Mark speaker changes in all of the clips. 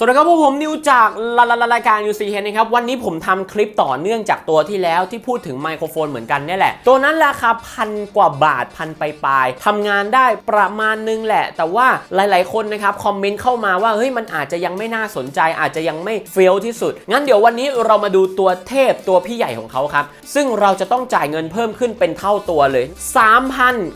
Speaker 1: สวัสดีครับพวกผมนิวจากลาลารายการ UC เฮนะครับ วันนี้ผมทำคลิปต่อเนื่องจากตัวที่แล้วที่พูดถึงไมโครโฟนเหมือนกันนี่แหละ ตัวนั้นราคาพันกว่าบาทพันไปลายทำงานได้ประมาณนึงแหละ แต่ว่าหลายๆคนนะครับ คอมเมนต์เข้ามาว่า เฮ้ยมันอาจจะยังไม่น่าสนใจ อาจจะยังไม่เฟลที่สุด งั้นเดี๋ยววันนี้เรามาดูตัวเทพตัวพี่ใหญ่ของเขาครับ ซึ่งเราจะต้องจ่ายเงินเพิ่มขึ้นเป็นเท่าตัวเลย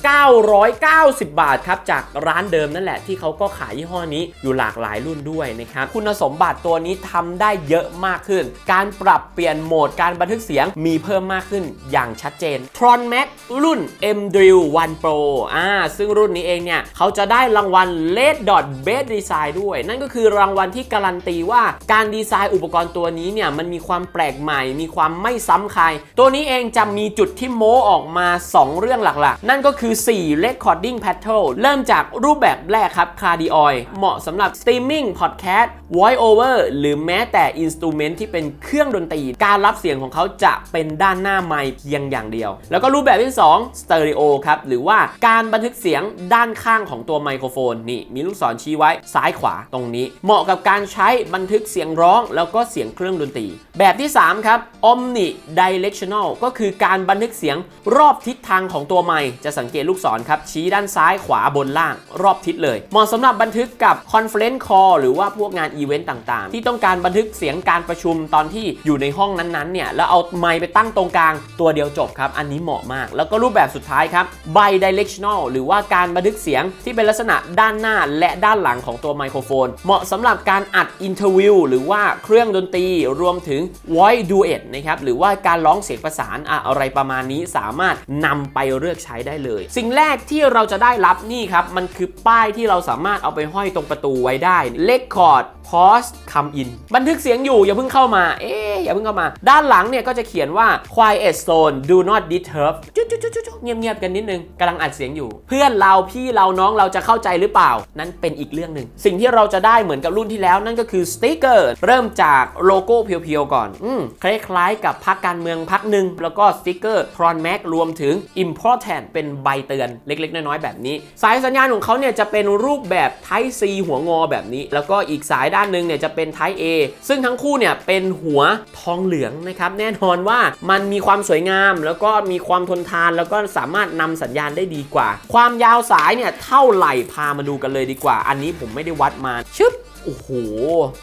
Speaker 1: 3,990 บาทครับจากร้านเดิมนั่นแหละที่เขาก็ขายยี่ห้อนี้อยู่หลากหลายรุ่นด้วยนะครับคุณสมบัติตัวนี้ทำได้เยอะมากขึ้น การปรับเปลี่ยนโหมดการบันทึกเสียงมีเพิ่มมากขึ้นอย่างชัดเจน Tron Max รุ่น M Drill 1 Pro อ่าซึ่งรุ่นนี้เองเนี่ย เขาจะได้รางวัล Red Dot Best Design ด้วย นั่นก็คือรางวัลที่การันตีว่าการดีไซน์อุปกรณ์ตัวนี้เนี่ย มันมีความแปลกใหม่ มีความไม่ซ้ำใคร ตัวนี้เองจะมีจุดที่โม้ออกมา 2 เรื่องหลักๆ นั่นก็คือ 4 Recording Paddle เริ่มจากรูปแบบแรกครับ Cardioid เหมาะสำหรับ Streaming Podcast Voice Over หรือแม้แต่ Instrument ที่เป็นเครื่องดนตรี การรับเสียงของเขาจะเป็นด้านหน้าไมค์เพียงอย่างเดียว แล้วก็รูปแบบที่ 2 Stereo ครับ หรือว่าการบันทึกเสียงด้านข้างของตัวไมโครโฟน นี่ มีลูกศรชี้ไว้ซ้ายขวาตรงนี้ เหมาะกับการใช้บันทึกเสียงร้อง แล้วก็เสียงเครื่องดนตรี แบบที่ 3 ครับ Omni Directional ก็คือการบันทึกเสียงรอบทิศทางของตัวไมค์จะสังเกตลูกศรครับชี้ด้านซ้ายขวาบนล่าง รอบทิศเลย เหมาะสำหรับบันทึกกับ Conference Call หรือว่าพวกงานอีเวนต์ต่างๆ ที่ต้องการบันทึกเสียงการประชุมตอนที่อยู่ในห้องนั้นๆเนี่ยแล้วเอาไมค์ไปตั้งตรงกลางตัวเดียวจบครับ อันนี้เหมาะมาก แล้วก็รูปแบบสุดท้ายครับ Bidirectional หรือว่าการบันทึกเสียงที่เป็นลักษณะด้านหน้าและด้านหลังของตัวไมโครโฟน เหมาะสำหรับการอัดอินเทอร์วิวหรือว่าเครื่องดนตรีรวมถึง voice duet นะครับหรือว่าการร้องเสียงประสานอะไรประมาณนี้สามารถนำไปเลือกใช้ได้เลย สิ่งแรกที่เราจะได้รับนี่ครับมันคือป้ายที่เราสามารถเอาไปห้อยตรงประตูไว้ได้เล็กคอร์ Pause Come In บันทึกเสียงอยู่อย่าเพิ่งเข้ามา เอ๊อย่าเพิ่งเข้ามา ด้านหลังเนี่ยก็จะเขียนว่า Quiet Zone Do Not Disturb จุ๊จุ๊จุ๊จุ๊เงียบๆกันนิดนึงกำลังอัดเสียงอยู่ เพื่อนเราพี่เราน้องเราจะเข้าใจหรือเปล่า นั่นเป็นอีกเรื่องหนึ่งสิ่งที่เราจะได้เหมือนกับรุ่นที่แล้วนั่นก็คือสติ๊กเกอร์เริ่มจากโลโก้เพียวๆก่อนอืมคล้ายๆกับพักการเมืองพักหนึ่งแล้วก็สติ๊กเกอร์ Tron Max รวมถึง Important เป็นใบเตือนเล็กๆ น้อยๆแบบนี้ สายสัญญาณของเขาเนี่ยจะเป็นรูปแบบ Type C หัวงอแบบนี้ แล้วก็อีกสายด้านหนึ่งเนี่ยจะเป็น Type A ซึ่งทั้งคู่เนี่ยเป็นหัวทองเหลืองนะครับแน่นอนว่ามันมีความสวยงาม แล้วก็มีความทนทานแล้วก็สามารถนำสัญญาณได้ดีกว่า ความยาวสายเนี่ยเท่าไหร่พามาดูกันเลยดีกว่า อันนี้ผมไม่ได้วัดมาชึบ โอ้โห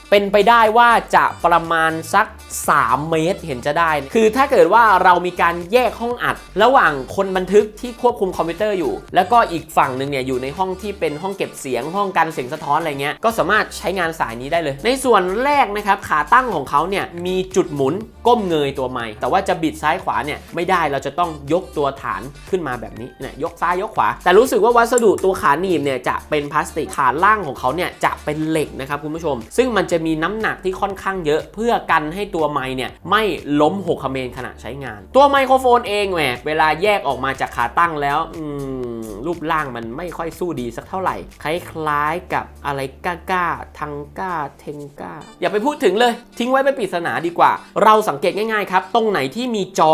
Speaker 1: เป็นไปได้ว่าจะประมาณสัก 3 เมตรเห็นจะได้ คือถ้าเกิดว่าเรามีการแยกห้องอัด ระหว่างคนบันทึกที่ควบคุมคอมพิวเตอร์อยู่ แล้วก็อีกฝั่งหนึ่งเนี่ยอยู่ในห้องที่เป็นห้องเก็บเสียงห้องกันเสียงสะท้อนอะไรเงี้ย ก็สามารถใช้งานสายนี้ได้เลย ในส่วนแรกนะครับขาตั้งของเขาเนี่ยมีจุดหมุนก้มเงยตัวไม้แต่ว่าจะบิดซ้ายขวาเนี่ยไม่ได้เราจะต้องยกตัวฐานขึ้นมาแบบนี้เนี่ยยกซ้ายยกขวา แต่รู้สึกว่าวัสดุตัวขาหนีบเนี่ยจะเป็นพลาสติกฐานล่างของเขาเนี่ยจะเป็นเหล็กนะครับคุณผู้ชม ซึ่งมันจะมีน้ำหนักที่ค่อนข้างเยอะ เพื่อกันให้ตัวไม้เนี่ยไม่ล้มหกเขมรขณะใช้งาน ตัวไมโครโฟนเองแหมเวลาแยกออกมาจากขาตั้งแล้วอืมรูปร่างมันไม่ค่อยสู้ดีสักเท่าไหร่ คล้ายๆกับอะไรก้าก้าทังก้าเทงก้า อย่าไปพูดถึงเลย ทิ้งไว้เป็นปริศนาดีกว่า เราสังเกตง่ายๆครับ ตรงไหนที่มีจอ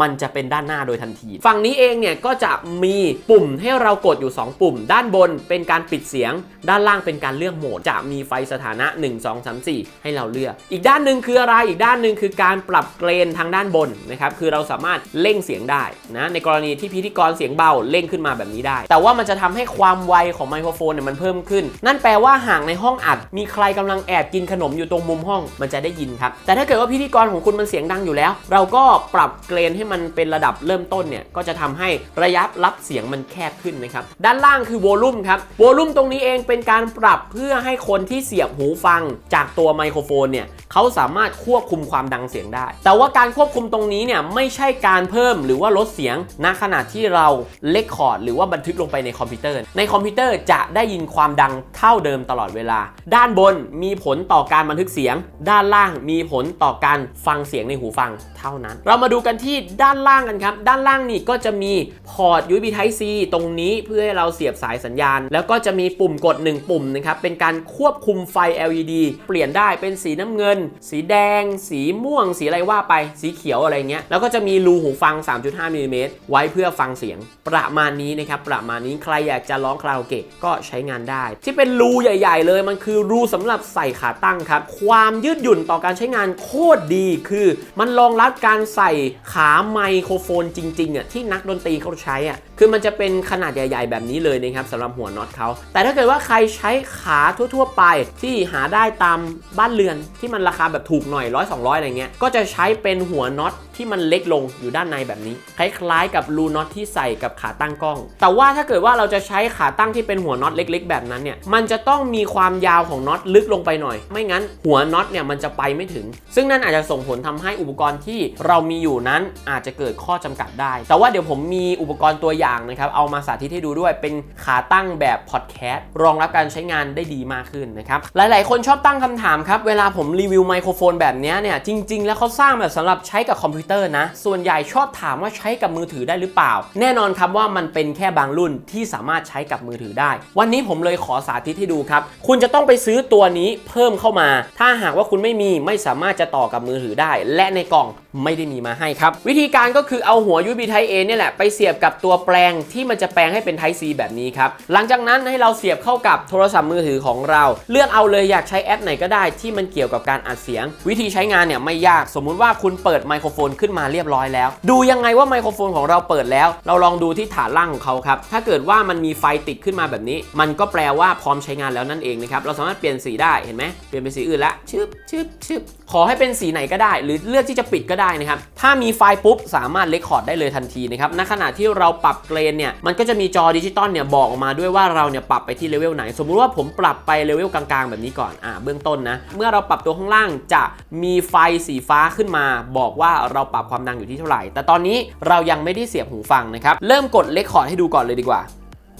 Speaker 1: มันจะเป็นด้านหน้าโดยทันที ฝั่งนี้เองเนี่ยก็จะมีปุ่มให้เรากดอยู่ 2 ปุ่ม ด้านบนเป็นการปิดเสียง ด้านล่างเป็นการเลือกโหมด จะมีไฟสถานะ 1 2 3 4 ให้เราเลือก อีกด้านหนึ่งคืออะไรอีกด้านหนึ่งคือการปรับเกรนทางด้านบนนะครับคือเราสามารถเร่งเสียงได้นะในกรณีที่พิธีกรเสียงเบาเร่งขึ้นมาแบบนี้ได้ แต่ว่ามันจะทำให้ความไวของไมโครโฟนเนี่ยมันเพิ่มขึ้น นั่นแปลว่าห่ากในห้องอัด มีใครกำลังแอบกินขนมอยู่ตรงมุมห้อง มันจะได้ยินครับแต่ถ้าเกิดว่าพิธีกรของคุณมันเสียงดังอยู่แล้ว เราก็ปรับเกรนใให้มันเป็นระดับเริ่มต้นเนี่ยก็จะทำให้ระยะรับเสียงมันแคบขึ้นนะครับด้านล่างคือโวลูมครับโวลูมตรงนี้เองเป็นการปรับเพื่อให้คนที่เสียบหูฟังจากตัวไมโครโฟนเนี่ยเขาสามารถควบคุมความดังเสียงได้ แต่ว่าการควบคุมตรงนี้เนี่ยไม่ใช่การเพิ่มหรือว่าลดเสียงณขณะที่เราเลคคอร์ดหรือว่าบันทึกลงไปในคอมพิวเตอร์ ในคอมพิวเตอร์จะได้ยินความดังเท่าเดิมตลอดเวลา ด้านบนมีผลต่อการบันทึกเสียง ด้านล่างมีผลต่อการฟังเสียงในหูฟังเท่านั้น เรามาดูกันที่ด้านล่างกันครับ ด้านล่างนี่ก็จะมีพอร์ต USB Type C ตรงนี้เพื่อให้เราเสียบสายสัญญาณ แล้วก็จะมีปุ่มกด 1 ปุ่มนะครับ เป็นการควบคุมไฟ LED เปลี่ยนได้เป็นสีน้ำเงิน สีแดง สีม่วง สีอะไรว่าไป สีเขียวอะไรเงี้ย แล้วก็จะมีรูหูฟัง 3.5มิลลิเมตรไว้เพื่อฟังเสียง ประมาณนี้นะครับ ประมาณนี้ ใครอยากจะร้องคาราโอเกะก็ใช้งานได้ ที่เป็นรูใหญ่ ๆ เลย มันคือรูสำหรับใส่ขาตั้งครับ ความยืดหยุ่นต่อการใช้งานโคตรดี คือมันรองรับการใส่ขาไมโครโฟนจริงๆอะที่นักดนตรีเขาใช้อะ คือมันจะเป็นขนาดใหญ่ ๆ แบบนี้เลยนะครับสำหรับหัวน็อตเขา แต่ถ้าเกิดว่าใครใช้ขาทั่ว ๆ ไปที่หาได้ตามบ้านเรือนที่มันราคาแบบถูกหน่อยร้อยสองร้อยอะไรเงี้ย ก็จะใช้เป็นหัวน็อตที่มันเล็กลงอยู่ด้านในแบบนี้ คล้ายๆกับรูน็อตที่ใส่กับขาตั้งกล้อง แต่ว่าถ้าเกิดว่าเราจะใช้ขาตั้งที่เป็นหัวน็อตเล็ก ๆ แบบนั้นเนี่ย มันจะต้องมีความยาวของน็อตลึกลงไปหน่อย ไม่งั้นหัวน็อตเนี่ยมันจะไปไม่ถึง ซึ่งนั่นอาจจะส่งผลทำให้อุปกรณ์ที่เรามีอยู่นั้นอาจจะเกิดข้อจำกัดได้ แต่ว่าเดี๋ยวผมมีอุปกรณ์ตัวอย่างนะครับเอามาสาธิตให้ดูด้วยเป็นขาตั้งแบบพอดแคสต์รองรับการใช้งานได้ดีมากขึ้นนะครับหลาย ๆ คนชอบตั้งคำถามครับเวลาผมรีวิวไมโครโฟนแบบนี้เนี่ยจริง ๆ แล้วเขาสร้างแบบสำหรับใช้กับคอมพิวเตอร์นะ ส่วนใหญ่ชอบถามว่าใช้กับมือถือได้หรือเปล่า แน่นอนครับว่ามันเป็นแค่บางรุ่นที่สามารถใช้กับมือถือได้ วันนี้ผมเลยขอสาธิตให้ดูครับ คุณจะต้องไปซื้อตัวนี้เพิ่มเข้ามา ถ้าหากว่าคุณไม่มีไม่สามารถจะต่อกับมือถือได้ และในกล่องไม่ได้มีมาให้ครับ วิธีการก็คือเอาหัว USB Type A เนี่ยแหละไปเสียบกับตัวแปลงที่มันจะแปลงให้เป็น Type C แบบนี้ครับ หลังจากนั้นให้เราเสียบเข้ากับโทรศัพท์มือถือของเรา เลือกเอาเลยอยากใช้แอปไหนก็ได้ที่มันเกี่ยวกับการอัดเสียง วิธีใช้งานเนี่ยไม่ยากสมมุติว่าคุณเปิดไมโครโฟนขึ้นมาเรียบร้อยแล้ว ดูยังไงว่าไมโครโฟนของเราเปิดแล้ว เราลองดูที่ฐานล่างของเขาครับถ้าเกิดว่ามันมีไฟติดขึ้นมาแบบนี้ มันก็แปลว่าพร้อมใช้งานแล้วนั่นเองนะครับเราสามารถเปลี่ยนสีได้เห็นไหมเปลี่ยนเป็นสีอื่นละชึบชึบชึบขอให้เป็นสีไหนก็ได้ หรือเลือกที่จะปิดก็ได้นะครับถ้ามีไฟปุ๊บสามารถเลคคอร์ดได้เลยทันทีนะครับณขณะที่เราปรับเกรนเนี่ยมันก็จะมีจอดิจิตอลเนี่ยบอกออกมาด้วยว่าเราเนี่ยปรับไปที่เลเวลไหน สมมุติว่าผมปรับไปเลเวลกลางๆ แบบนี้ก่อนอ่าเบื้องต้นนะเมื่อเราปรับตัวข้างล่างจะมีไฟสีฟ้าขึ้นมา บอกว่าเราปรับความดังอยู่ที่เท่าไหร่ แต่ตอนนี้เรายังไม่ได้เสียบหูฟังนะครับเริ่มกดเลคคอร์ดให้ดูก่อนเลยดีกว่า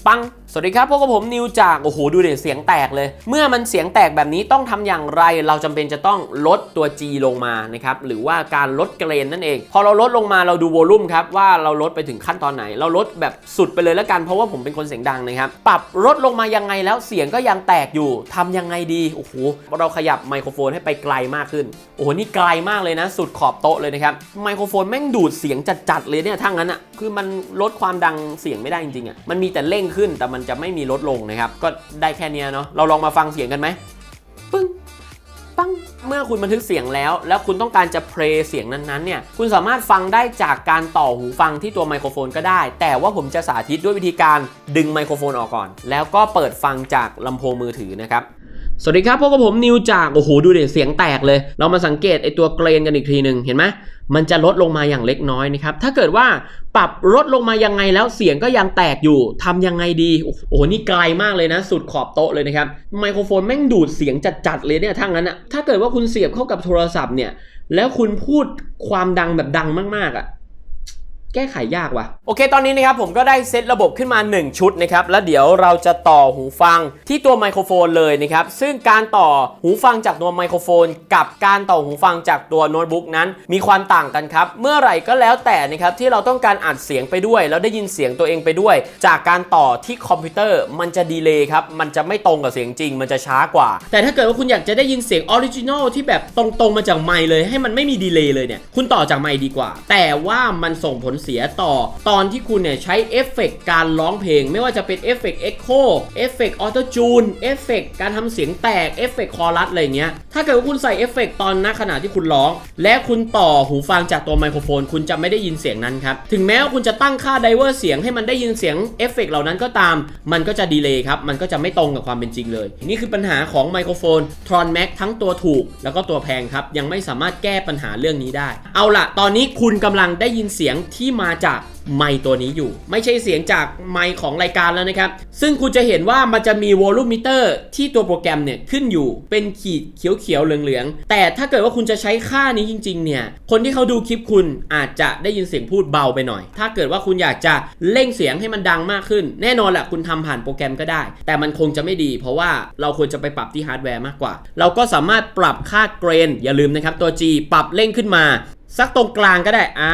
Speaker 1: ปัง สวัสดีครับพวกกับผมนิวจากโอ้โหดูเด็เสียงแตกเลย เมื่อมันเสียงแตกแบบนี้ต้องทำอย่างไร เราจำเป็นจะต้องลดตัว G ลงมานะครับหรือว่าการลดเกรนนั่นเอง พอเราลดลงมาเราดูโวลูมครับว่าเราลดไปถึงขั้นตอนไหน เราลดแบบสุดไปเลยแล้วกันเพราะว่าผมเป็นคนเสียงดังนะครับปรับลดลงมายังไงแล้วเสียงก็ยังแตกอยู่ทำยังไงดีโอ้โหเราขยับไมโครโฟนให้ไปไกลมากขึ้นโอ้โหนี่ไกลมากเลยนะ สุดขอบโต๊ะเลยนะครับไมโครโฟนแม่งดูดเสียงจัดๆเลยเนี่ยทั้งนั้นอะคือมันลดความดังเสียงไม่ได้จริงๆอะมันมีแต่เร่งขึ้นแต่มันจะไม่มีลดลงนะครับ ก็ได้แค่นี้เนาะเราลองมาฟังเสียงกันไหมปึ้งปังเมื่อคุณบันทึกเสียงแล้ว แล้วคุณต้องการจะเพลย์เสียงนั้นๆเนี่ยคุณสามารถฟังได้จากการต่อหูฟังที่ตัวไมโครโฟนก็ได้ แต่ว่าผมจะสาธิตด้วยวิธีการดึงไมโครโฟนออกก่อน แล้วก็เปิดฟังจากลำโพงมือถือนะครับ สวัสดีครับพวกกับผมนิวจากโอ้โหดูเด็เสียงแตกเลย เรามาสังเกตไอตัวเกรนกันอีกทีหนึ่งเห็นไหมมันจะลดลงมาอย่างเล็กน้อยนะครับ ถ้าเกิดว่าปรับลดลงมายังไงแล้วเสียงก็ยังแตกอยู่ทำยังไงดี โอ้โหนี่ไกลมากเลยนะ สุดขอบโต๊ะเลยนะครับ ไมโครโฟนแม่งดูดเสียงจัดๆเลยเนี่ยทั้งนั้นอะถ้าเกิดว่าคุณเสียบเข้ากับโทรศัพท์เนี่ย แล้วคุณพูดความดังแบบดังมากๆอะ แก้ไขยากว่ะ โอเคตอนนี้นะครับผมก็ได้เซตระบบขึ้นมา 1 ชุดนะครับ แล้วเดี๋ยวเราจะต่อหูฟังที่ตัวไมโครโฟนเลยนะครับ ซึ่งการต่อหูฟังจากตัวไมโครโฟน กับการต่อหูฟังจากตัวโน้ตบุ๊กนั้น มีความต่างกันครับ เมื่อไหร่ก็แล้วแต่นะครับที่เราต้องการอัดเสียงไปด้วย แล้วได้ยินเสียงตัวเองไปด้วย จากการต่อที่คอมพิวเตอร์มันจะดีเลย์ครับมันจะไม่ตรงกับเสียงจริง มันจะช้ากว่า แต่ถ้าเกิดว่าคุณอยากจะได้ยินเสียงออริจินอลที่แบบตรงๆมาจากไมค์เลย ให้มันไม่มีดีเลย์เลยเนี่ยคุณต่อจากไมค์ดีกว่า แต่ว่ามันส่งผลเสียต่อ ตอนที่คุณเนี่ยใช้เอฟเฟกต์การร้องเพลง ไม่ว่าจะเป็นเอฟเฟกต์เอ็กโคเอฟเฟกต์ออโตจูนเอฟเฟกต์การทำเสียงแตกเอฟเฟกต์คอรัสอะไรเงี้ย ถ้าเกิดว่าคุณใส่เอฟเฟกต์ตอนณขณะที่คุณร้อง และคุณต่อหูฟังจากตัวไมโครโฟน คุณจะไม่ได้ยินเสียงนั้นครับ ถึงแม้ว่าคุณจะตั้งค่าไดเวอร์เสียงให้มันได้ยินเสียงเอฟเฟกต์เหล่านั้นก็ตาม มันก็จะดีเลย์ครับ มันก็จะไม่ตรงกับความเป็นจริงเลย นี่คือปัญหาของไมโครโฟน Tron Max ทั้งตัวถูก แล้วก็ตัวแพงครับ ยังไม่สามารถแก้ปัญหาเรื่องนี้ได้ เอาล่ะ ตอนนี้คุณกำลังได้ยินเสียงที่มาจากไมตัวนี้อยู่ ไม่ใช่เสียงจากไมของรายการแล้วนะครับ ซึ่งคุณจะเห็นว่ามันจะมีวอลลุ่มมิเตอร์ที่ตัวโปรแกรมเนี่ยขึ้นอยู่เป็นขีดเขียวๆเหลืองๆ แต่ถ้าเกิดว่าคุณจะใช้ค่านี้จริงๆเนี่ยคนที่เขาดูคลิปคุณอาจจะได้ยินเสียงพูดเบาไปหน่อย ถ้าเกิดว่าคุณอยากจะเร่งเสียงให้มันดังมากขึ้น แน่นอนแหละคุณทำผ่านโปรแกรมก็ได้ แต่มันคงจะไม่ดี เพราะว่าเราควรจะไปปรับที่ฮาร์ดแวร์มากกว่า เราก็สามารถปรับค่าเกรนอย่าลืมนะครับตัว G ปรับเร่งขึ้นมา สักตรงกลางก็ได้ อ่า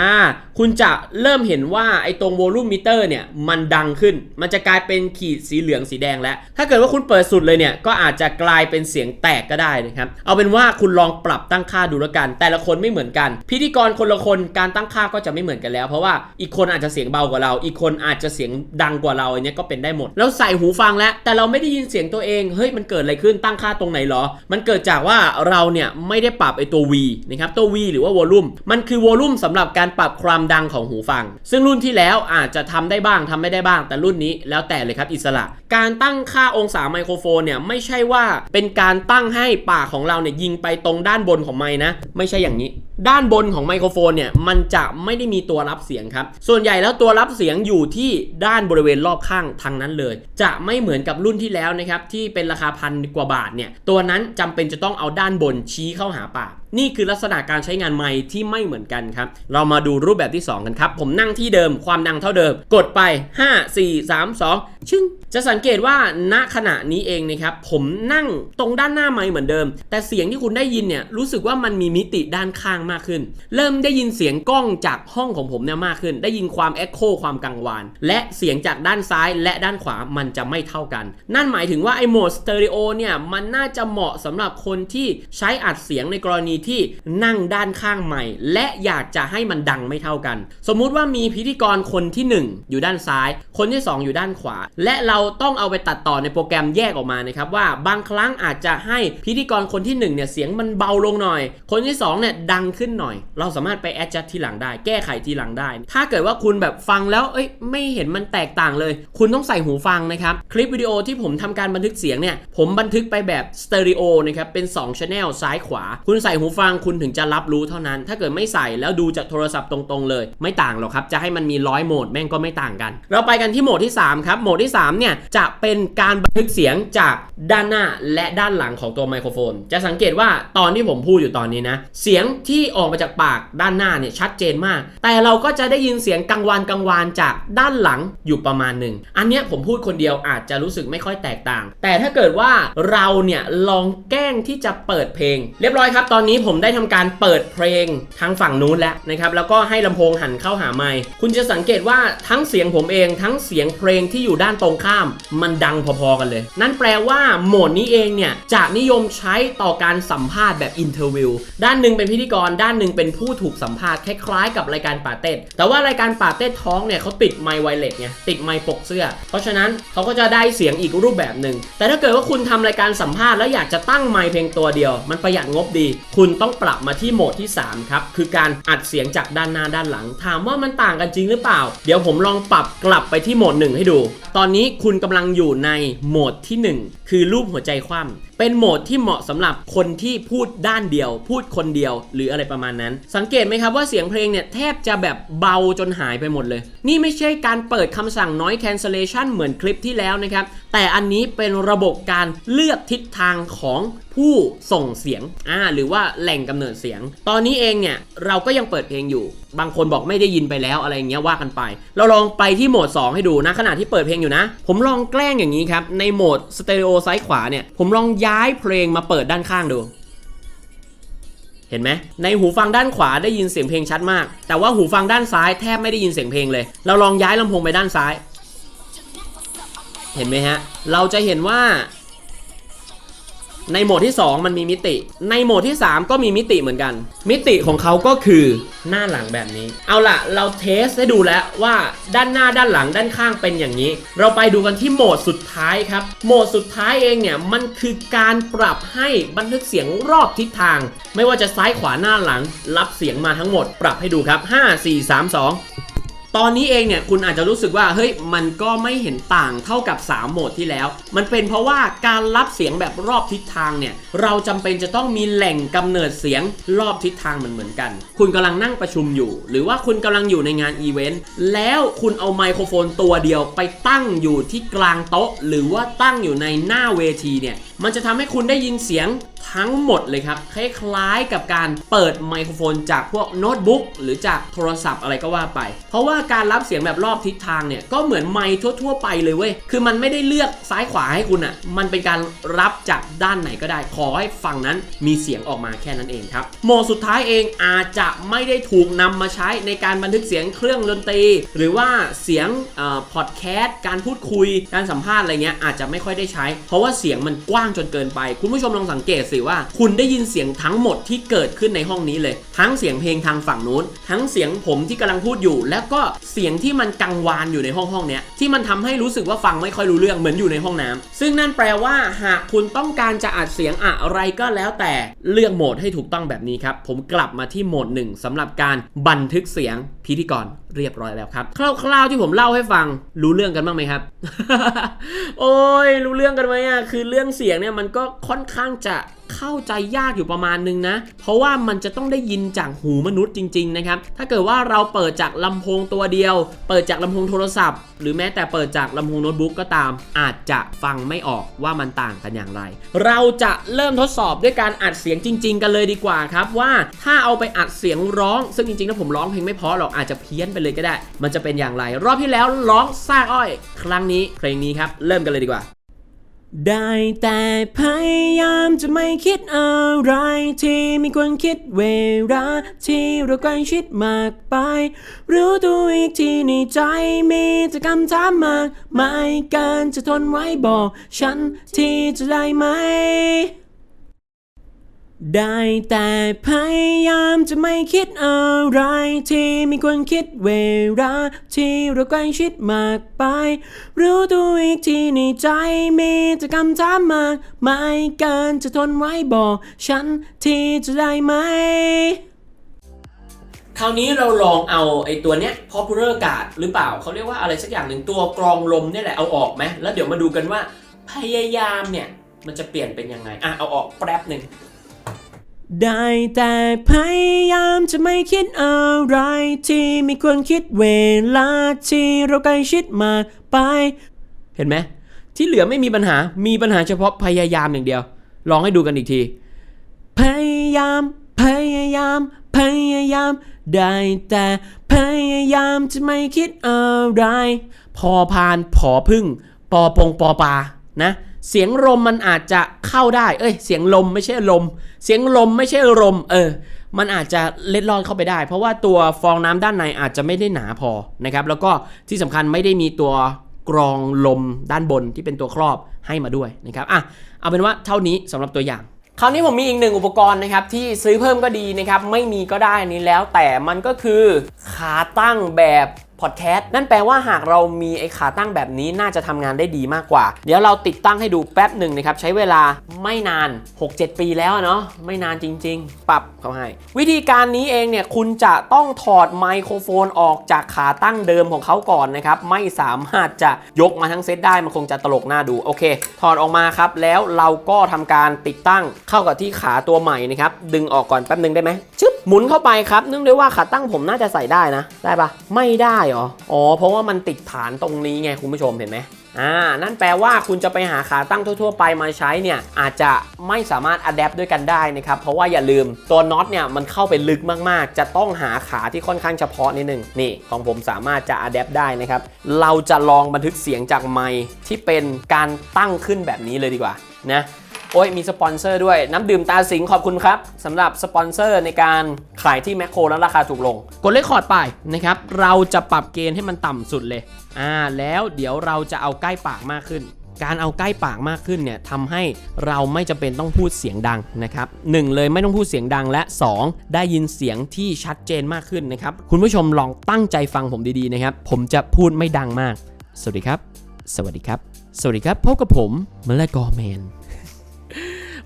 Speaker 1: คุณจะเริ่มเห็นว่าไอ้ตรงโวลูมมิเตอร์เนี่ย มันดังขึ้น มันจะกลายเป็นขีดสีเหลืองสีแดงแล้ว ถ้าเกิดว่าคุณเปิดสุดเลยเนี่ย ก็อาจจะกลายเป็นเสียงแตกก็ได้นะครับ เอาเป็นว่าคุณลองปรับตั้งค่าดูแล้วกัน แต่ละคนไม่เหมือนกัน พิธีกรคนละคน การตั้งค่าก็จะไม่เหมือนกันแล้ว เพราะว่าอีกคนอาจจะเสียงเบากว่าเรา อีกคนอาจจะเสียงดังกว่าเราอันเนี้ยก็เป็นได้หมด แล้วใส่หูฟังแล้ว แต่เราไม่ได้ยินเสียงตัวเอง เฮ้ย มันเกิดอะไรขึ้น ตั้งค่าตรงไหนเหรอ มันเกิดจากว่าเราเนี่ยไม่ได้ปรับไอตัว V นะครับ ตัว V หรือว่าวอลลุ่มมันคือวอลลุ่มสำหรับการปรับความดังของหูฟัง ซึ่งรุ่นที่แล้วอาจจะทำได้บ้างทำไม่ได้บ้าง แต่รุ่นนี้แล้วแต่เลยครับอิสระ การตั้งค่าองศาไมโครโฟนเนี่ยไม่ใช่ว่าเป็นการตั้งให้ปากของเราเนี่ยยิงไปตรงด้านบนของไม้นะ ไม่ใช่อย่างนี้ ด้านบนของไมโครโฟนเนี่ยมันจะไม่ได้มีตัวรับเสียงครับ ส่วนใหญ่แล้วตัวรับเสียงอยู่ที่ด้านบริเวณรอบข้างทางนั้นเลย จะไม่เหมือนกับรุ่นที่แล้วนะครับที่เป็นราคาพันกว่าบาทเนี่ยตัวนั้นจำเป็นจะต้องเอาด้านบนชี้เข้าหาปากนี่คือลักษณะการใช้งานไมค์ที่ไม่เหมือนกันครับ เรามาดูรูปแบบที่ 2 กันครับ ผมนั่งที่เดิมความดังเท่าเดิม กดไป 5 4 3 2 ชึ่งจะสังเกตว่าณขณะนี้เองนะครับ ผมนั่งตรงด้านหน้าไมค์เหมือนเดิม แต่เสียงที่คุณได้ยินเนี่ยรู้สึกว่ามันมีมิติด้านข้างมากขึ้น เริ่มได้ยินเสียงกล้องจากห้องของผมเนี่ยมากขึ้น ได้ยินความเอ็กโคความกังวาน และเสียงจากด้านซ้ายและด้านขวามันจะไม่เท่ากัน นั่นหมายถึงว่าไอ้โหมดสเตอริโอเนี่ยมันน่าจะเหมาะสำหรับคนที่ใช้อัดเสียงในกรณีที่นั่งด้านข้างใหม่ และอยากจะให้มันดังไม่เท่ากัน สมมุติว่ามีพิธีกรคนที่ 1 อยู่ด้านซ้าย คนที่ 2 อยู่ด้านขวา และเราต้องเอาไปตัดต่อในโปรแกรมแยกออกมานะครับว่าบางครั้งอาจจะให้พิธีกรคนที่1เนี่ยเสียงมันเบาลงหน่อย คนที่2เนี่ยดังขึ้นหน่อย เราสามารถไปแอดจัดทีหลังได้ แก้ไขทีหลังได้ ถ้าเกิดว่าคุณแบบฟังแล้วเอ้ยไม่เห็นมันแตกต่างเลย คุณต้องใส่หูฟังนะครับคลิปวิดีโอที่ผมทำการบันทึกเสียงเนี่ยผมบันทึกไปแบบสเตอริโอนะครับเป็น2 Channel ซ้ายขวา คุณใส่หูฟังคุณถึงจะรับรู้เท่านั้น ถ้าเกิดไม่ใส่แล้วดูจากโทรศัพท์ตรงๆเลย ไม่ต่างหรอกครับ จะให้มันมีร้อยโหมดแม่งก็ไม่ต่างกัน เราไปกันที่โหมดที่ 3 ครับ โหมดที่ 3 เนี่ย จะเป็นการบันทึกเสียงจากด้านหน้าและด้านหลังของตัวไมโครโฟน จะสังเกตว่าตอนที่ผมพูดอยู่ตอนนี้นะ เสียงที่ออกมาจากปากด้านหน้าเนี่ยชัดเจนมาก แต่เราก็จะได้ยินเสียงกังวานกังวานจากด้านหลังอยู่ประมาณหนึ่ง อันเนี้ยผมพูดคนเดียวอาจจะรู้สึกไม่ค่อยแตกต่าง แต่ถ้าเกิดว่าเราเนี่ยลองแกล้งที่จะเปิดเพลง เรียบร้อยครับ ตอนนี้ผมได้ทำการเปิดเพลงทางฝั่งนู้นแล้วนะครับ แล้วก็ให้ลำโพงหันเข้าหาไมค์คุณจะสังเกตว่าทั้งเสียงผมเองทั้งเสียงเพลงที่อยู่ด้านตรงข้าม มันดังพอๆกันเลย นั่นแปลว่าโหมดนี้เองเนี่ยจะนิยมใช้ต่อการสัมภาษณ์แบบอินเทอร์วิวด้านหนึ่งเป็นพิธีกร ด้านหนึ่งเป็นผู้ถูกสัมภาษณ์คล้ายๆกับรายการป่าเต้นแต่ว่ารายการป่าเต้นท้องเนี่ยเขาติดไมค์ไวเลสไงติดไมค์ปกเสื้อ เพราะฉะนั้นเขาก็จะได้เสียงอีกรูปแบบหนึ่งแต่ถ้าเกิดว่าคุณทำรายการสัมภาษณ์แล้วอยากจะตั้งไมค์เพียงตัวเดียว มันประหยัดงบดี คุณต้องปรับมาที่โหมดที่ 3 ครับ คือการอัดเสียงจากด้านหน้าด้านหลัง ถามว่ามันต่างกันจริงหรือเปล่า เดี๋ยวผมลองปรับกลับไปที่โหมดหนึ่งให้ดู ตอนนี้คุณกำลังอยู่ในโหมดที่ 1 คือรูปหัวใจคว่ำเป็นโหมดที่เหมาะสำหรับคนที่พูดด้านเดียว พูดคนเดียว หรืออะไรประมาณนั้น สังเกตไหมครับว่าเสียงเพลงเนี่ยแทบจะแบบเบาจนหายไปหมดเลย นี่ไม่ใช่การเปิดคำสั่ง noise cancellation เหมือนคลิปที่แล้วนะครับ แต่อันนี้เป็นระบบการเลือกทิศทางของผู้ส่งเสียงอ่าหรือว่าแหล่งกำเนิดเสียง ตอนนี้เองเนี่ยเราก็ยังเปิดเพลงอยู่ บางคนบอกไม่ได้ยินไปแล้วอะไรเงี้ยว่ากันไป เราลองไปที่โหมด 2 ให้ดูนะขณะที่เปิดเพลงอยู่นะ ผมลองแกล้งอย่างนี้ครับ ในโหมดสเตอริโอซ้ายขวาเนี่ยผมลองย้ายเพลงมาเปิดด้านข้างดูเห็นไหมในหูฟังด้านขวาได้ยินเสียงเพลงชัดมาก แต่ว่าหูฟังด้านซ้ายแทบไม่ได้ยินเสียงเพลงเลย เราลองย้ายลำโพงไปด้านซ้าย เห็นไหมฮะ เราจะเห็นว่า ในโหมดที่ 2 มันมีมิติ ในโหมดที่ 3 ก็มีมิติเหมือนกัน มิติของเขาก็คือหน้าหลังแบบนี้ เอาล่ะ เราเทสให้ดูแล้วว่าด้านหน้าด้านหลังด้านข้างเป็นอย่างนี้ เราไปดูกันที่โหมดสุดท้ายครับ โหมดสุดท้ายเองเนี่ยมันคือการปรับให้บันทึกเสียงรอบทิศทาง ไม่ว่าจะซ้ายขวาหน้าหลัง รับเสียงมาทั้งหมด ปรับให้ดูครับ 5 4 3 2 ตอนนี้เองเนี่ยคุณอาจจะรู้สึกว่าเฮ้ยมันก็ไม่เห็นต่างเท่ากับ 3 โหมดที่แล้ว มันเป็นเพราะว่าการรับเสียงแบบรอบทิศทางเนี่ยเราจำเป็นจะต้องมีแหล่งกำเนิดเสียงรอบทิศทางเหมือนเหมือนกัน คุณกำลังนั่งประชุมอยู่ หรือว่าคุณกำลังอยู่ในงานอีเวนต์แล้วคุณเอาไมโครโฟนตัวเดียวไปตั้งอยู่ที่กลางโต๊ะ หรือว่าตั้งอยู่ในหน้าเวทีเนี่ยมันจะทำให้คุณได้ยินเสียง ทั้งหมดเลยครับคล้ายๆกับการเปิดไมโครโฟนจากพวกโน้ตบุ๊กหรือจากโทรศัพท์อะไรก็ว่าไป เพราะว่าการรับเสียงแบบรอบทิศทางเนี่ยก็เหมือนไมค์ทั่ว ๆ ไปเลยเว้ยคือมันไม่ได้เลือกซ้ายขวาให้คุณอะ่ะมันเป็นการรับจากด้านไหนก็ได้ ขอให้ฝั่งนั้นมีเสียงออกมาแค่นั้นเองครับโหมดสุดท้ายเองอาจจะไม่ได้ถูกนำมาใช้ในการบันทึกเสียงเครื่องดนตรี หรือว่าเสียงพอดแคสต์การพูดคุยการสัมภาษณ์อะไรเงี้ยอาจจะไม่ค่อยได้ใช้ เพราะว่าเสียงมันกว้างจนเกินไป คุณผู้ชมลองสังเกตสิว่า คุณได้ยินเสียงทั้งหมดที่เกิดขึ้นในห้องนี้เลย ทั้งเสียงเพลงทางฝั่งนู้น ทั้งเสียงผมที่กำลังพูดอยู่ แล้วก็เสียงที่มันกังวานอยู่ในห้องห้องเนี้ยที่มันทำให้รู้สึกว่าฟังไม่ค่อยรู้เรื่องเหมือนอยู่ในห้องน้ำซึ่งนั่นแปลว่า หากคุณต้องการจะอัดเสียงอะไรก็แล้วแต่เลือกโหมดให้ถูกต้องแบบนี้ครับผมกลับมาที่โหมดหนึ่งสำหรับการบันทึกเสียงพิธีกรเรียบร้อยแล้วครับคร่าวๆที่ผมเล่าให้ฟังรู้เรื่องกันบ้างไหมครับ โอ้ยรู้เรื่องกันไหมอะคือเรื่องเสียงเนี่ยมันก็ค่อนข้างจะเข้าใจยากอยู่ประมาณนึงนะ เพราะว่ามันจะต้องได้ยินจากหูมนุษย์จริง ๆ นะครับ ถ้าเกิดว่าเราเปิดจากลำโพงตัวเดียว เปิดจากลำโพงโทรศัพท์ หรือแม้แต่เปิดจากลำโพงโน้ตบุ๊กก็ตาม อาจจะฟังไม่ออกว่ามันต่างกันอย่างไร เราจะเริ่มทดสอบด้วยการอัดเสียงจริง ๆ กันเลยดีกว่าครับว่าถ้าเอาไปอัดเสียงร้อง ซึ่งจริงๆแล้วผมร้องเพลงไม่เพอหรอกอาจจะเพี้ยนไปเลยก็ได้ มันจะเป็นอย่างไร รอบที่แล้วร้องซากอ้อย ครั้งนี้เพลงนี้ครับ เริ่มกันเลยดีกว่า ได้แต่พยายามจะไม่คิดอะไรที่ไม่ควรคิดเวลาที่เราใกล้ชิดมากไป รู้ตัวอีกทีในใจมีแต่คำถามมากมายเกินจะทนไว้บอกฉันที่จะได้ไหม ได้แต่พยายามจะไม่คิดอะไร ที่ไม่ควรคิดเวลาที่เราใกล้ชิดมากไป รู้ตัวอีกทีในใจมีแต่คำถามมากมายเกินจะทนไว้บอก ฉันที่จะได้ไหม คราวนี้เราลองเอาไอ้ตัวเนี้ย popular guard หรือเปล่าเขาเรียกว่าอะไรสักอย่างหนึ่งตัวกรองลมเนี่ยแหละเอาออกไหมแล้วเดี๋ยวมาดูกันว่า พยายามเนี่ยมันจะเปลี่ยนเป็นยังไงอะเอาออกแป๊บหนึ่ง ได้แต่พยายามจะไม่คิดอะไรที่ไม่ควรคิดเวลาที่เราใกล้ชิดมากไป เห็นไหมที่เหลือไม่มีปัญหา มีปัญหาเฉพาะพยายามอย่างเดียว ลองให้ดูกันอีกที พยายาม พยายาม พยายาม ได้แต่พยายามจะไม่คิดอะไร พอพานผอพึ่ง ปอปงปอปา นะ เสียงลมมันอาจจะเข้าได้ เอ้ย เสียงลมไม่ใช่ลม เสียงลมไม่ใช่ลม เออ มันอาจจะเล็ดลอดเข้าไปได้ เพราะว่าตัวฟองน้ำด้านในอาจจะไม่ได้หนาพอนะครับ แล้วก็ที่สำคัญไม่ได้มีตัวกรองลมด้านบนที่เป็นตัวครอบให้มาด้วยนะครับ อะ เอาเป็นว่าเท่านี้สำหรับตัวอย่างคราวนี้ผมมีอีกหนึ่งอุปกรณ์นะครับที่ซื้อเพิ่มก็ดีนะครับไม่มีก็ได้นนี้แล้วแต่มันก็คือขาตั้งแบบ พอดแคสต์นั่นแปลว่าหากเรามีไอ้ขาตั้งแบบนี้น่าจะทำงานได้ดีมากกว่า เดี๋ยวเราติดตั้งให้ดูแป๊บหนึ่งนะครับ ใช้เวลาไม่นาน 6-7 ปีแล้วเนาะไม่นานจริง ๆ ปรับเขาให้ วิธีการนี้เองเนี่ยคุณจะต้องถอดไมโครโฟนออกจากขาตั้งเดิมของเขาก่อนนะครับ ไม่สามารถจะยกมาทั้งเซตได้มันคงจะตลกหน้าดูโอเค ถอดออกมาครับ แล้วเราก็ทำการติดตั้งเข้ากับที่ขาตัวใหม่นะครับดึงออกก่อนแป๊บหนึ่งได้ไหมชึบหมุนเข้าไปครับเนื่องด้วยว่าขาตั้งผมน่าจะใส่ได้นะ ได้ปะไม่ได้เหรอ อ๋อ เพราะว่ามันติดฐานตรงนี้ไงคุณผู้ชมเห็นไหมอ่า นั่นแปลว่าคุณจะไปหาขาตั้งทั่ว ๆ ไปมาใช้เนี่ยอาจจะไม่สามารถอัดแอปด้วยกันได้นะครับ เพราะว่าอย่าลืมตัวน็อตเนี่ยมันเข้าไปลึกมากๆ จะต้องหาขาที่ค่อนข้างเฉพาะนิดนึง นี่ของผมสามารถจะอัดแอปได้นะครับ เราจะลองบันทึกเสียงจากไมค์ที่เป็นการตั้งขึ้นแบบนี้เลยดีกว่านะ โอ้ยมีสปอนเซอร์ด้วย น้ำดื่มตาสิงขอบคุณครับสำหรับสปอนเซอร์ในการขายที่แมคโครแล้วราคาถูกลง กดเลคคอร์ดไปนะครับ เราจะปรับเกณฑ์ให้มันต่ำสุดเลย อ่า แล้วเดี๋ยวเราจะเอาใกล้ปากมากขึ้น การเอาใกล้ปากมากขึ้นเนี่ยทำให้เราไม่จำเป็นต้องพูดเสียงดังนะครับหนึ่งเลยไม่ต้องพูดเสียงดังและ 2 ได้ยินเสียงที่ชัดเจนมากขึ้นนะครับ คุณผู้ชมลองตั้งใจฟังผมดีๆนะครับ ผมจะพูดไม่ดังมาก สวัสดีครับ สวัสดีครับ สวัสดีครับพบกับผมมะละกอแมน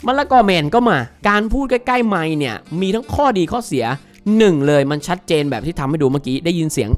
Speaker 1: มะละกอแมนก็มา การพูดใกล้ๆไม้เนี่ยมีทั้งข้อดีข้อเสียหนึ่งเลยมันชัดเจนแบบที่ทำให้ดูเมื่อกี้ได้ยินเสียง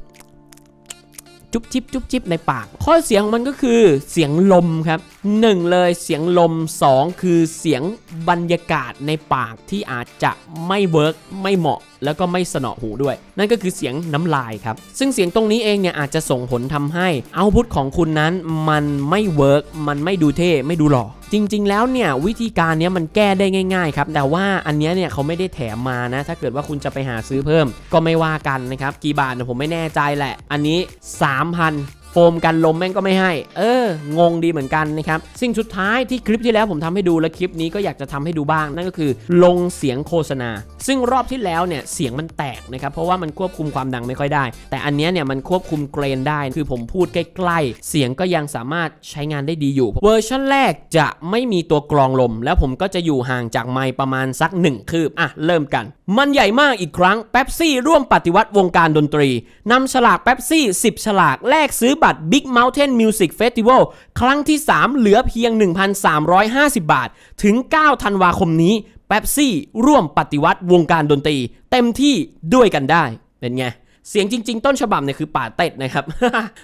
Speaker 1: จุ๊บจิ๊บจุ๊บจิ๊บในปาก ข้อเสียงมันก็คือเสียงลมครับ 1 เลยเสียงลม 2 คือเสียงบรรยากาศในปากที่อาจจะไม่เวิร์กไม่เหมาะ แล้วก็ไม่สนอหูด้วย นั่นก็คือเสียงน้ำลายครับ ซึ่งเสียงตรงนี้เองเนี่ยอาจจะส่งผลทำให้เอาพุทของคุณนั้นมันไม่เวิร์กมันไม่ดูเท่ไม่ดูหล่อจริง ๆ แล้วเนี่ยวิธีการนี้มันแก้ได้ง่าย ๆ ครับ แต่ว่าอันนี้เนี่ยเขาไม่ได้แถมมานะ ถ้าเกิดว่าคุณจะไปหาซื้อเพิ่ม ก็ไม่ว่ากันนะครับกี่บาทผมไม่แน่ใจแหละ อันนี้ 3,000 โฟมกันลมแม่งก็ไม่ให้ เออ งงดีเหมือนกันนะครับ สิ่งสุดท้ายที่คลิปที่แล้วผมทำให้ดูและคลิปนี้ก็อยากจะทำให้ดูบ้าง นั่นก็คือ ลงเสียงโฆษณา ซึ่งรอบที่แล้วเนี่ยเสียงมันแตกนะครับ เพราะว่ามันควบคุมความดังไม่ค่อยได้ แต่อันนี้เนี่ยมันควบคุมเกรนได้ คือผมพูดใกล้ๆ เสียงก็ยังสามารถใช้งานได้ดีอยู่ เวอร์ชันแรกจะไม่มีตัวกรองลม แล้วผมก็จะอยู่ห่างจากไมค์ประมาณสักหนึ่งคืบอะเริ่มกัน มันใหญ่มากอีกครั้งเป๊ปซี่ร่วมปฏิวัติวงการดนตรีนำฉลากเป๊ปซี่10 ฉลากแลกซื้อบัตร Big Mountain Music Festival ครั้งที่ 3 เหลือเพียง 1,350 บาท ถึง 9 ธันวาคมนี้แป๊ปซี่ร่วมปฏิวัติวงการดนตรี เต็มที่ด้วยกันได้ เป็นไง เสียงจริง ๆ ต้นฉบับเนี่ยคือป่าเต็ดนะครับ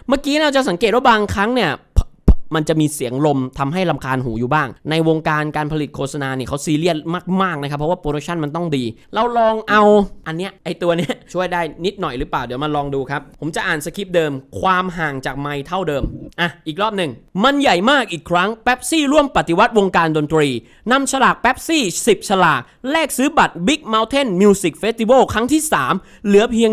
Speaker 1: เมื่อกี้เราจะสังเกตว่าบางครั้งเนี่ย มันจะมีเสียงลมทำให้ลำคาญหูอยู่บ้าง ในวงการการผลิตโฆษณาเนี่ยเขาซีเรียสมากๆนะครับเพราะว่าโปรดักชันมันต้องดี เราลองเอาอันเนี้ยไอตัวเนี้ยช่วยได้นิดหน่อยหรือเปล่าเดี๋ยวมาลองดูครับ ผมจะอ่านสคริปต์เดิม ความห่างจากไมค์เท่าเดิมอะอีกรอบหนึ่งมันใหญ่มากอีกครั้งเป๊ปซี่ร่วมปฏิวัติวงการดนตรีนำฉลากเป๊ปซี่10 ฉลาก แลกซื้อบัตร Big Mountain Music Festival ครั้งที่ 3 เหลือเพียง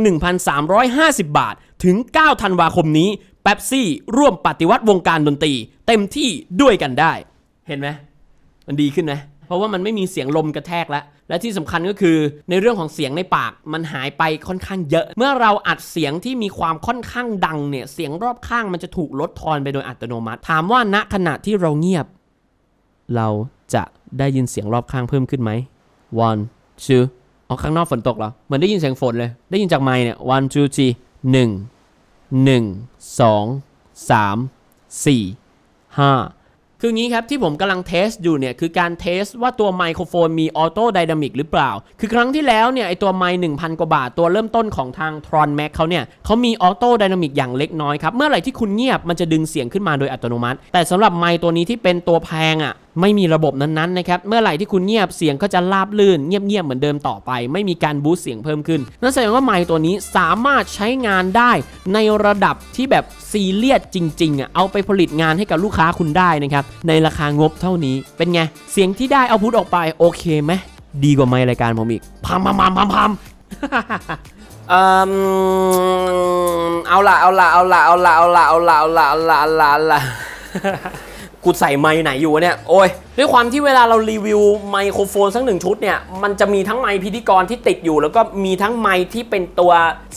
Speaker 1: 1,350 บาท ถึง 9 ธันวาคมนี้ ป๊ปซี่ร่วมปฏิวัติวงการดนตรี เต็มที่ด้วยกันได้ เห็นไหมมันดีขึ้นไหมเพราะว่ามันไม่มีเสียงลมกระแทกแล้ว และที่สำคัญก็คือในเรื่องของเสียงในปากมันหายไปค่อนข้างเยอะ เมื่อเราอัดเสียงที่มีความค่อนข้างดังเนี่ย เสียงรอบข้างมันจะถูกลดทอนไปโดยอัตโนมัติ ถามว่าณขณะที่เราเงียบ เราจะได้ยินเสียงรอบข้างเพิ่มขึ้นไหม one two อ๋อข้างนอกฝนตกเหรอ เหมือนได้ยินเสียงฝนเลย ได้ยินจากไมค์เนี่ย one two three หนึ่ง หนึ่งสองสามสี่ห้าคืองี้ครับที่ผมกำลังเทสอยู่เนี่ยคือการเทสว่าตัวไมโครโฟนมีออโต้ไดนามิกหรือเปล่า คือครั้งที่แล้วเนี่ยไอตัวไมค์1,000กว่าบาทตัวเริ่มต้นของทาง Tron Max เขาเนี่ยเขามีออโต้ไดนามิกอย่างเล็กน้อยครับ เมื่อไหร่ที่คุณเงียบมันจะดึงเสียงขึ้นมาโดยอัตโนมัติ แต่สำหรับไมค์ตัวนี้ที่เป็นตัวแพงอะ ไม่มีระบบนั้นๆนะครับ เมื่อไหร่ที่คุณเงียบเสียงก็จะราบลื่นเงียบๆเหมือนเดิมต่อไป ไม่มีการบูสต์เสียงเพิ่มขึ้น นั่นแสดงว่าไมค์ตัวนี้สามารถใช้งานได้ในระดับที่แบบซีเรียสจริงๆอะเอาไปผลิตงานให้กับลูกค้าคุณได้นะครับ ในราคางบเท่านี้เป็นไง เสียงที่ได้เอาพุทออกไปโอเคไหมดีกว่าไมค์รายการผมอีกพัมพัมพัมพัมพัมเอ่อเอาละเอาละเอาละเอาละเอาละเอาละเอาละเอาละเอาละเอาละ กูใส่ไมค์ไหนอยู่วะเนี่ย โอ้ย ด้วยความที่เวลาเรารีวิวไมโครโฟนสักหนึ่งชุดเนี่ย มันจะมีทั้งไมค์พิธีกรที่ติดอยู่ แล้วก็มีทั้งไมค์ที่เป็นตัว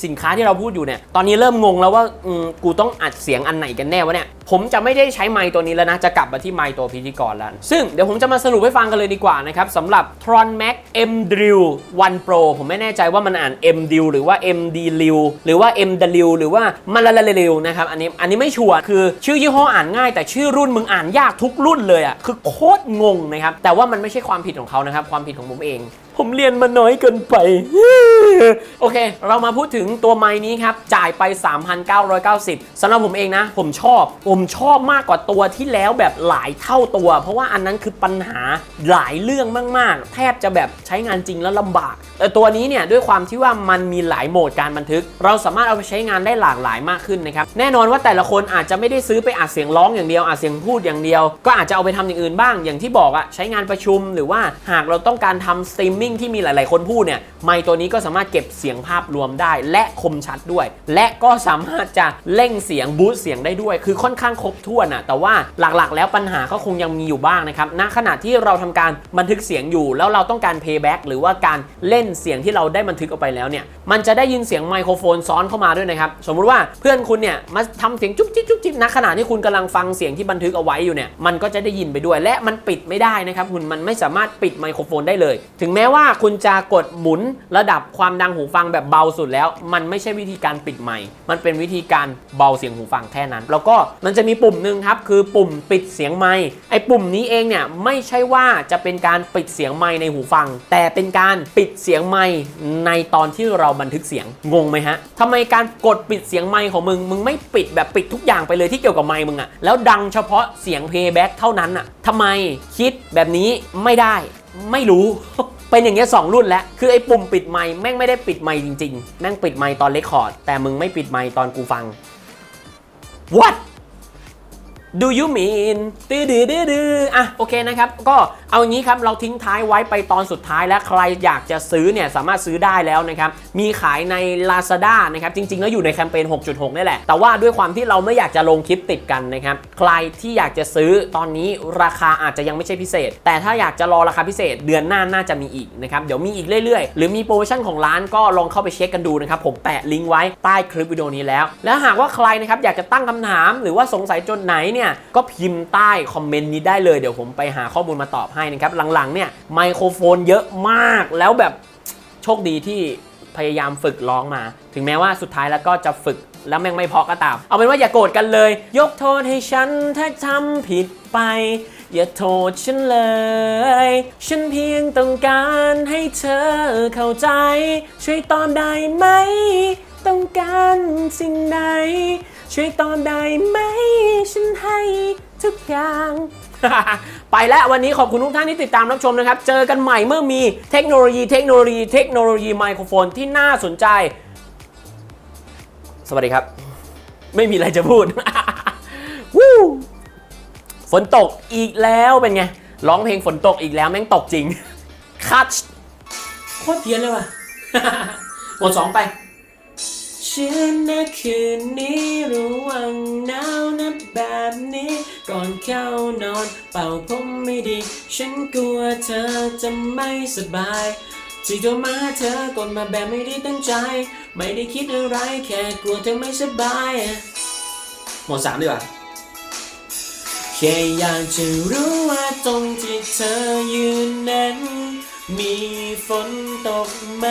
Speaker 1: สินค้าที่เราพูดอยู่เนี่ย ตอนนี้เริ่มงงแล้วว่าอืมกูต้องอัดเสียงอันไหนกันแน่วะเนี่ย ผมจะไม่ได้ใช้ไมค์ตัวนี้แล้วนะ จะกลับมาที่ไมค์ตัวพิธีกรแล้ว ซึ่งเดี๋ยวผมจะมาสรุปให้ฟังกันเลยดีกว่านะครับสำหรับ Tron Max M Drill 1 Pro ผมไม่แน่ใจว่ามันอ่าน M Drill หรือว่า M D l i w หรือว่า M W หรือว่ามันละละเร็วนะครับ อันนี้ อันนี้ไม่ชัวร์ คือชื่อยี่ห้ออ่านง่าย แต่ชื่อรุ่นมึงอ่านยากทุกรุ่นเลยอะคือโคตรงงนะครับแต่ว่ามันไม่ใช่ความผิดของเขานะครับความผิดของผมเอง ผมเรียนมาน้อยเกินไป โอเค เรามาพูดถึงตัวไม้นี้ครับ จ่ายไป 3,990สำหรับผมเองนะ ผมชอบ ผมชอบมากกว่าตัวที่แล้วแบบหลายเท่าตัว เพราะว่าอันนั้นคือปัญหาหลายเรื่องมาก ๆ แทบจะแบบใช้งานจริงแล้วลำบาก แต่ตัวนี้เนี่ยด้วยความที่ว่ามันมีหลายโหมดการบันทึก เราสามารถเอาไปใช้งานได้หลากหลายมากขึ้นนะครับ แน่นอนว่าแต่ละคนอาจจะไม่ได้ซื้อไปอัดเสียงร้องอย่างเดียวอัดเสียงพูดอย่างเดียว ก็อาจจะเอาไปทำอย่างอื่นบ้าง อย่างที่บอกอะใช้งานประชุมหรือว่าหากเราต้องการทำสตรีมมิ่งที่มีหลาย ๆ คนพูดเนี่ยไมค์ตัวนี้ก็สามารถเก็บเสียงภาพรวมได้ และคมชัดด้วย และก็สามารถจะเร่งเสียงบูสต์เสียงได้ด้วย คือค่อนข้างครบถ้วนอะแต่ว่าหลัก ๆ แล้วปัญหาก็คงยังมีอยู่บ้างนะครับณขณะที่เราทำการบันทึกเสียงอยู่ แล้วเราต้องการ playback หรือว่าการเล่นเสียงที่เราได้บันทึกออกไปแล้วเนี่ยมันจะได้ยินเสียงไมโครโฟนซ้อนเข้ามาด้วยนะครับสมมุติว่าเพื่อนคุณเนี่ยมาทำเสียงจุ๊บจิ๊บจุ๊บจิ๊บณขณะที่คุณกำลังฟังเสียงที่บันทึกเอาไว้อยู่เนี่ยมันก็จะได้ยินไปด้วย และมันปิดไม่ได้นะครับคุณมันไม่สามารถปิดไมโครโฟนได้เลย ถึงแม้ว่าว่าคุณจะกดหมุนระดับความดังหูฟังแบบเบาสุดแล้ว มันไม่ใช่วิธีการปิดไมค์มันเป็นวิธีการเบาเสียงหูฟังแค่นั้น แล้วก็มันจะมีปุ่มหนึ่งครับคือปุ่มปิดเสียงไมค์ไอ้ปุ่มนี้เองเนี่ยไม่ใช่ว่าจะเป็นการปิดเสียงไมค์ในหูฟัง แต่เป็นการปิดเสียงไมค์ในตอนที่เราบันทึกเสียงงงไหมฮะทำไมการกดปิดเสียงไมค์ของมึงมึงไม่ปิดแบบปิดทุกอย่างไปเลยที่เกี่ยวกับไมค์มึงอะแล้วดังเฉพาะเสียงเพย์แบ็กเท่านั้นอะทำไมคิดแบบนี้ไม่ได้ ไม่รู้ เป็นอย่างเงี้ยสองรุ่นแล้ว คือไอ้ปุ่มปิดไมค์แม่งไม่ได้ปิดไมค์จริงๆ แม่งปิดไมค์ตอนเลคคอร์ด แต่มึงไม่ปิดไมค์ตอนกูฟัง what do you mean ดื้อดื้อดื้อดื้ออะโอเคนะครับ ก็เอางี้ครับ เราทิ้งท้ายไว้ไปตอนสุดท้ายแล้วใครอยากจะซื้อเนี่ย สามารถซื้อได้แล้วนะครับ มีขายใน Lazada นะครับ จริง ๆ แล้วอยู่ในแคมเปญ 6.6 นี่แหละ แต่ว่าด้วยความที่เราไม่อยากจะลงคลิปติดกันนะครับ ใครที่อยากจะซื้อตอนนี้ราคาอาจจะยังไม่ใช่พิเศษ แต่ถ้าอยากจะรอราคาพิเศษเดือนหน้าน่าจะมีอีกนะครับ เดี๋ยวมีอีกเรื่อยๆ หรือมีโปรโมชั่นของร้านก็ลองเข้าไปเช็คกันดูนะครับ ผมแปะลิงก์ไว้ใต้คลิปวิดีโอนี้แล้ว แล้วหากว่าใครนะครับอยากจะตั้งคำถามหรือว่าสงสัยจนไหนเนี่ยก็พิมพ์ใต้คอมเมนต์นี้ได้เลยเดี๋ยวผมไปหาข้อมูลมาตอบให้นะครับหลังๆเนี่ยไมโครโฟนเยอะมากแล้วแบบโชคดีที่พยายามฝึกร้องมา ถึงแม้ว่าสุดท้ายแล้วก็จะฝึกแล้วแม่งไม่พอก็ตาม เอาเป็นว่าอย่าโกรธกันเลย ยกโทษให้ฉันถ้าทำผิดไป อย่าโทษฉันเลย ฉันเพียงต้องการให้เธอเข้าใจ ช่วยตอบได้ไหม ต้องการสิ่งใด ช่วยตอบได้ไหม ฉันให้ทุกอย่าง ไปแล้ววันนี้ขอบคุณทุกท่านที่ติดตามรับชมนะครับ เจอกันใหม่เมื่อมีเทคโนโลยีเทคโนโลยีเทคโนโลยีไมโครโฟนที่น่าสนใจ สวัสดีครับ ไม่มีอะไรจะพูดวู้ฝนตกอีกแล้วเป็นไง ร้องเพลงฝนตกอีกแล้วแม่งตกจริงคัตโคตรเพี้ยนเลยว่ะหมดสองไป ฉันนะคืนนี้ระวังหนาวนะแบบนี้ ก่อนเข้านอน เป่าผมไม่ดี ฉันกลัวเธอจะไม่สบายที่โทรมาหาเธอกดมาแบบไม่ได้ตั้งใจ ไม่ได้คิดอะไรแค่กลัวเธอไม่สบายหมดสามดีกว่าแค่อยากจะรู้ว่าตรงที่เธอยืนนั้น มีฝนตกไหม